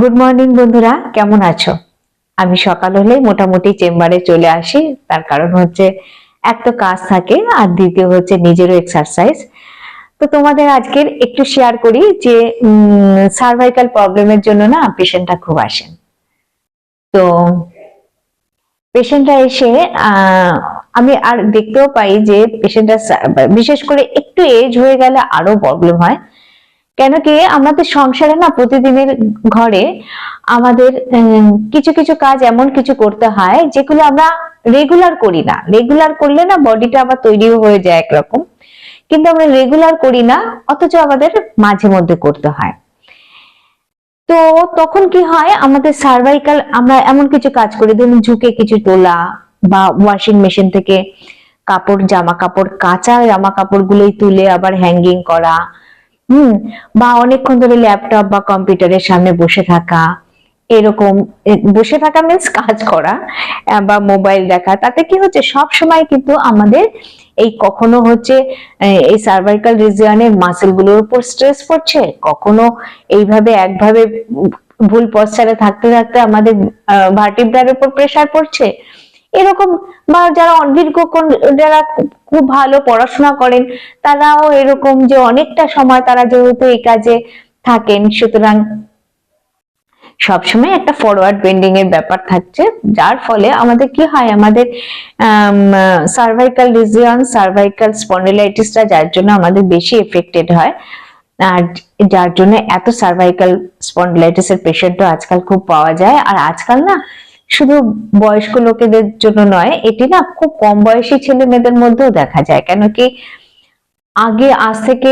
Good morning বন্ধুরা। কেমন আছো? আমি সকাল হলেই মোটামুটি চেম্বারে চলে আসি। তার কারণ হচ্ছে, এক তো কাজ থাকে, আর দ্বিতীয় হচ্ছে নিজেরও এক্সারসাইজ তো তোমাদের আজকের একটু শেয়ার করি যে সার্ভাইকাল প্রবলেমের জন্য না পেশেন্টটা খুব আসেন। তো পেশেন্টরা এসে আমি আর দেখতেও পাই যে পেশেন্টরা বিশেষ করে একটু এজ হয়ে গেলে আরও প্রবলেম হয়। কেন কি আমাদের সংসারে না প্রতিদিনের ঘরে আমাদের কিছু কিছু কাজ এমন কিছু করতে হয় যেগুলো আমরা রেগুলার করি না। রেগুলার করলে না বডিটা আবার তৈরিও হয়ে যায় একরকম। কিন্তু আমরা রেগুলার করি না, অথচ আমাদের মাঝে মধ্যে করতে হয়। তো তখন কি হয়, আমাদের সার্ভাইকাল আমরা এমন কিছু কাজ করি, ধরুন ঝুঁকে কিছু তোলা বা ওয়াশিং মেশিন থেকে কাপড়, জামা কাপড়, কাঁচা জামা কাপড় গুলোই তুলে আবার হ্যাঙ্গিং করা হুম, বা অনেকক্ষণ ধরে ল্যাপটপ বা কম্পিউটারের সামনে বসে থাকা, এরকম বসে থাকা মিন্স কাজ করা বা মোবাইল দেখা, তাতে কি হচ্ছে, সব সময় কিন্তু আমাদের এই কখনো হচ্ছে এই সার্ভাইকাল রিজিয়নের মাসেলগুলোর উপর স্ট্রেস পড়ছে, কখনো এইভাবে একভাবে ভুল পশ্চারে থাকতে থাকতে আমাদের ভার্টিব্রার উপর প্রেসার পড়ছে এরকম বা যারা দীর্ঘক্ষণ যারা খুব ভালো পড়াশোনা করেন, তারাও এরকম যে অনেকটা সময় তারা যেহেতু এই কাজে থাকেন, সুতরাং সবসময় একটা ফরওয়ার্ড বেন্ডিং এর ব্যাপার থাকছে, যার ফলে আমাদের কি হয়, আমাদের সার্ভাইকাল রিজিয়ন সার্ভাইকাল স্পন্ডিলাইটিসটা যার জন্য আমাদের বেশি এফেক্টেড হয়। আর যার জন্য এত সার্ভাইকাল স্পন্ডিলাইটিস এর পেশেন্টও আজকাল খুব পাওয়া যায়। আর আজকাল না শুধু বয়স্ক লোকেদের জন্য নয়, এটি না খুব কম বয়সী ছেলে মেয়েদের মধ্যেও দেখা যায়। কেন কি আগে, আজ থেকে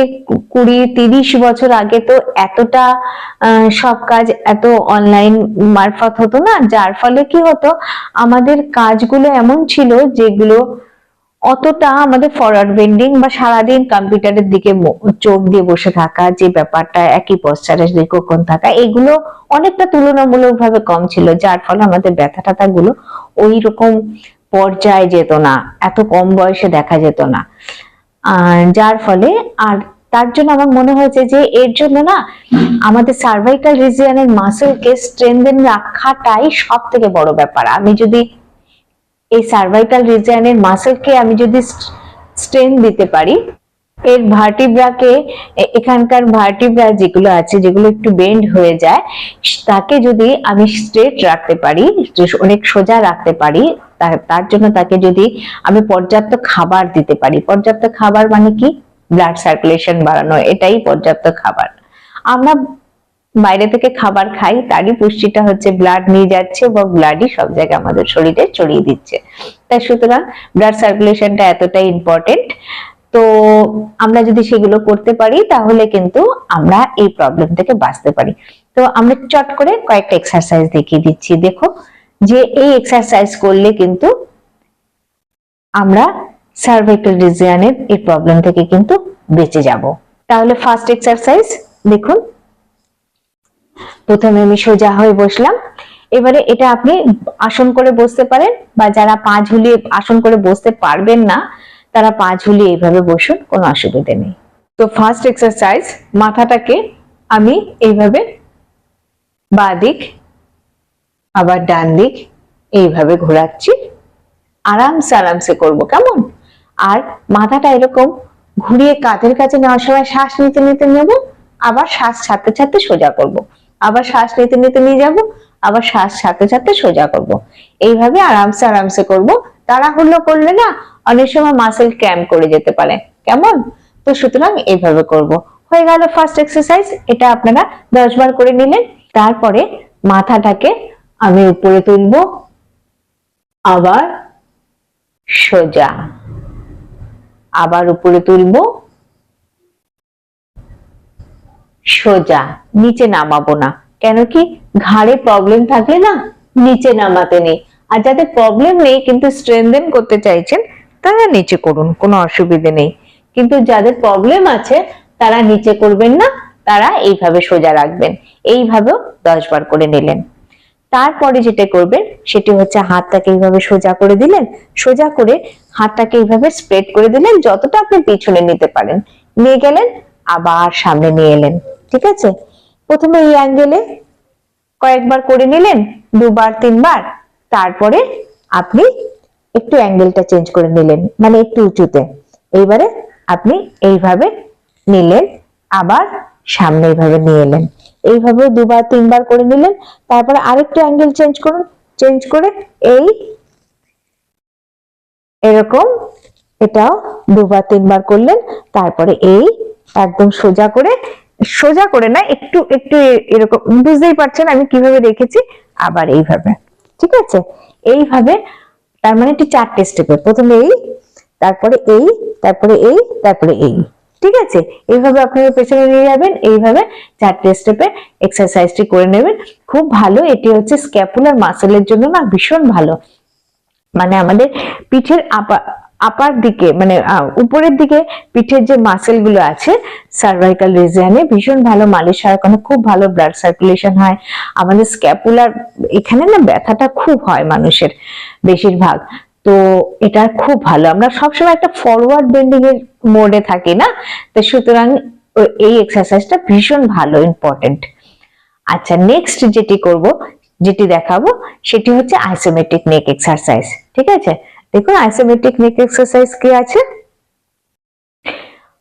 কুড়ি, তিরিশ বছর আগে তো এতটা সব কাজ এত অনলাইন মারফত হতো না। যার ফলে কি হতো, আমাদের কাজগুলো এমন ছিল যেগুলো অতটা আমাদের ফরওয়ার্ড বেন্ডিং বা সারাদিন কম্পিউটারের দিকে চোখ দিয়ে বসে থাকা, যে ব্যাপারটা, একই পশ্চারে দীর্ঘক্ষণ থাকা, এগুলো অনেকটা তুলনামূলকভাবে কম ছিল, যার ফলে আমাদের ব্যথা ট্যাথা গুলো ওই রকম পর্যায়ে যেত না, এত কম বয়সে দেখা যেত না। যার ফলে, আর তার জন্য আমার মনে হয়েছে যে এর জন্য না, আমাদের সার্ভাইকাল রিজিয়নের মাসেলকে স্ট্রেনদেন রাখাটাই সব থেকে বড় ব্যাপার। আমি যদি এই সার্ভাইকাল রিজিয়নের মাসেলকে আমি যদি স্ট্রেন দিতে পারি, এর ভার্টিব্রাকে এখানকার ভার্টিব্রা যেগুলো আছে, যেগুলো একটু বেন্ড হয়ে যায়, তাকে যদি আমি স্ট্রেট রাখতে পারি অনেক সোজা রাখতে পারি তার তার জন্য তাকে যদি আমি পর্যাপ্ত খাবার দিতে পারি, পর্যাপ্ত খাবার মানে কি? ব্লাড সার্কুলেশন বাড়ানো, এটাই পর্যাপ্ত খাবার। আমরা বাইরে থেকে খাবার খাই, তারই পুষ্টিটা হচ্ছে ব্লাড নিয়ে যাচ্ছে বা ব্লাডই সব জায়গায় আমাদের শরীরে ছড়িয়ে দিচ্ছে। তাই সুতরাং ব্লাড সার্কুলেশনটা এতটাই ইম্পর্টেন্ট তো আমরা যদি সেগুলো করতে পারি, তাহলে কিন্তু আমরা এই প্রবলেম থেকে বাঁচতে পারি। তো আমরা চট করে কয়েকটা এক্সারসাইজ দেখিয়ে দিচ্ছি। দেখো, যে এই এক্সারসাইজ করলে কিন্তু আমরা সার্ভাইকাল রিজিয়নের এই প্রবলেম থেকে কিন্তু বেঁচে যাব। তাহলে ফার্স্ট এক্সারসাইজ দেখুন প্রথমে আমি সোজা হয়ে বসলাম। এবারে এটা আপনি আসন করে বসতে পারেন বা যারা পা ঝুলিয়ে আসন করে বসতে পারবেন না, তারা পা ঝুলিয়ে এইভাবে বসুন, কোনো অসুবিধা নেই। তো ফার্স্ট এক্সারসাইজ মাথাটাকে আমি এইভাবে বাঁ দিক, আবার ডান দিক এইভাবে ঘোরাচ্ছি। আরামসে আরামসে করব, কেমন? আর মাথাটা এরকম ঘুরিয়ে কাঁধের কাছে নেওয়ার সময় শ্বাস নিতে নিতে নেব, আবার শ্বাস ছাড়তে ছাড়তে সোজা করব। আবার শ্বাস নিতে নিতে নিয়ে যাব, আবার শ্বাস সাথে সাথে সোজা করব। এইভাবে আরামসে আরামসে করব। তাড়াহুড়ো করলে না অনেক সময় মাসেল ক্যাম্প করে যেতে পারে। কেমন? তো সুতরাং এইভাবে করব। হয়ে গেল ফার্স্ট এক্সারসাইজ এটা আপনারা দশ বার করে নিলেন। তারপরে মাথাটাকে আমি উপরে তুলবো। আবার সোজা। আবার উপরে তুলবো। সোজা, নিচে নামাবো না। কেন কি? ঘাড়ে প্রবলেম থাকলে না নিচে নামাতে নেই। আর যাদের প্রবলেম নেই, কিন্তু স্ট্রেনদেন করতে চাইছেন, তারা নিচে করুন, কোনো অসুবিধে নেই। কিন্তু যাদের প্রবলেম আছে, তারা নিচে করবেন না, তারা এইভাবে সোজা রাখবেন। এইভাবেও দশ বার করে নিলেন। তারপরে যেটা করবেন, সেটি হচ্ছে হাতটাকে এইভাবে সোজা করে দিলেন। সোজা করে হাতটাকে এইভাবে স্প্রেড করে দিলেন, যতটা আপনি পিছনে নিতে পারেন। নিয়ে গেলেন, আবার সামনে নিয়ে এলেন। ঠিক আছে? প্রথমে এই অ্যাঙ্গেলে কয়েকবার করে নিলেন, দুবার, তিনবার, তারপরে আপনি একটু অ্যাঙ্গেলটা চেঞ্জ করে নিলেন মানে একটু উঁচুতে। এইবারে আপনি এইভাবে নিলেন, আবার সামনে এইভাবে নিয়ে এলেন। এইভাবে দুবার, তিনবার করে নিলেন, তারপরে আরেকটু অ্যাঙ্গেল চেঞ্জ করুন চেঞ্জ করে এই এরকম এটাও দুবার, তিনবার করলেন, তারপরে এই একদম সোজা করে সোজা করে না, একটু একটু এরকম, বুঝতেই পারছেন আমি কীভাবে রেখেছি, আবার এইভাবে, ঠিক আছে? এইভাবে, তার মানে একটি চারটে স্টেপে প্রথমে এই, তারপরে এই তারপরে এই তারপরে এই, ঠিক আছে? এইভাবে আপনারা পেছনে নিয়ে যাবেন, এইভাবে চারটে স্টেপে এক্সারসাইজটি করে নেবেন। খুব ভালো, এটি হচ্ছে স্ক্যাপুলার মাসেলের জন্য না, ভীষণ ভালো। মানে আমাদের পিঠের আপা আপার দিকে মানে উপরের দিকে পিঠের যে মাসেলগুলো আছে সার্ভাইকাল রিজিয়ানে ভীষণ ভালো মালিশ হয়, ওখানে খুব ভালো ব্লাড সার্কুলেশন হয়। আমাদের স্ক্যাপুলার এখানে না ব্যথাটা খুব হয় মানুষের বেশিরভাগ। তো এটা খুব ভালো। আমরা সবসময় একটা ফরওয়ার্ড বেন্ডিং এর মোডে থাকি না? তো সুতরাং এই এক্সারসাইজটা ভীষণ ভালো ইম্পর্টেন্ট আচ্ছা নেক্সট যেটি করব, যেটি দেখাবো, সেটি হচ্ছে আইসোমেট্রিক নেক এক্সারসাইজ ঠিক আছে? দেখুন আইসোমেট্রিক নেক এক্সারসাইজ কি আছে?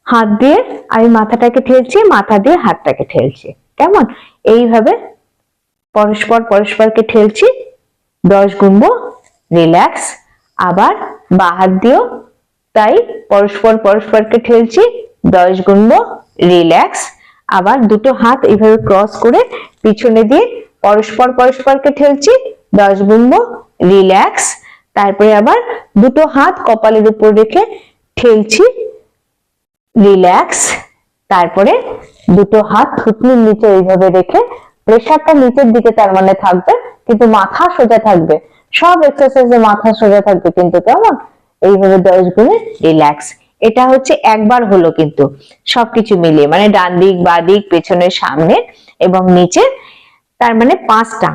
হাত দিয়ে আমি মাথাটাকে ঠেলছি, মাথা দিয়ে হাতটাকে ঠেলছি। কেমন? এইভাবে পরস্পর পরস্পরকে ঠেলছি, দশ গুনবো রিল্যাক্স আবার বা হাত দিয়েও তাই পরস্পর পরস্পরকে ঠেলছি, দশ গুনবো রিল্যাক্স আবার দুটো হাত এইভাবে ক্রস করে পিছনে দিয়ে পরস্পর পরস্পরকে ঠেলছি, দশ গুনবো রিল্যাক্স তারপরে আবার দুটো হাত কপালের উপর রেখে ঠেলছি রিল্যাক্স তারপরে দুটো হাত থুতনির নিচে এইভাবে রেখে প্রেশারটা নিচের দিকে তার মানে থাকবে, কিন্তু মাথা সোজা থাকবে। সব এক্সারসাইজে মাথা সোজা থাকবে কিন্তু কেমন? এইভাবে দশ গুণে রিল্যাক্স এটা হচ্ছে একবার হলো কিন্তু সবকিছু মিলিয়ে মানে ডান দিক বা দিক পেছনে সামনে এবং নিচে তার মানে পাঁচটা।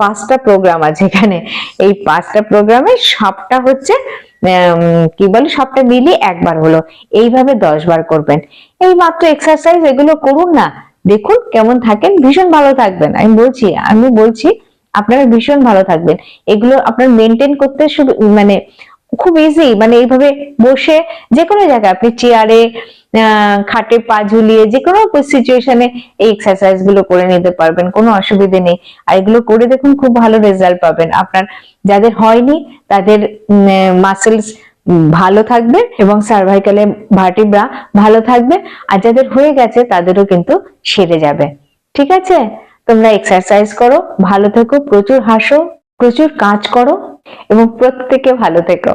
পাঁচটা প্রোগ্রাম আছে এখানে। এই পাঁচটা প্রোগ্রামে সবটা হচ্ছে কি বলে, সবটা মিলিয়ে একবার হলো। এইভাবে দশ বার করবেন। এই মাত্র এক্সারসাইজ এগুলো করুন না। দেখুন কেমন থাকেন। ভীষণ ভালো থাকবেন। আমি বলছি আমি বলছি আপনারা ভীষণ ভালো থাকবেন। এগুলো আপনার মেনটেন করতে শুধু মানে খুব ইজি মানে এইভাবে বসে যে কোনো জায়গায় আপনি চেয়ারে খাটে পা ঝুলিয়ে যে কোনো সিচুয়েশনে এই এক্সারসাইজগুলো করে নিতে পারবেন, কোনো অসুবিধে নেই। আর এগুলো করে দেখুন খুব ভালো রেজাল্ট পাবেন। আপনার যাদের হয়নি, তাদের মাসেলস ভালো থাকবে এবং সার্ভাইকালে ভার্টিব্রা ভালো থাকবে। আর যাদের হয়ে গেছে, তাদেরও কিন্তু সেরে যাবে। ঠিক আছে? তোমরা এক্সারসাইজ করো, ভালো থেকো, প্রচুর হাসো, প্রচুর কাজ করো। এবং প্রত্যেকে ভালো থেকো।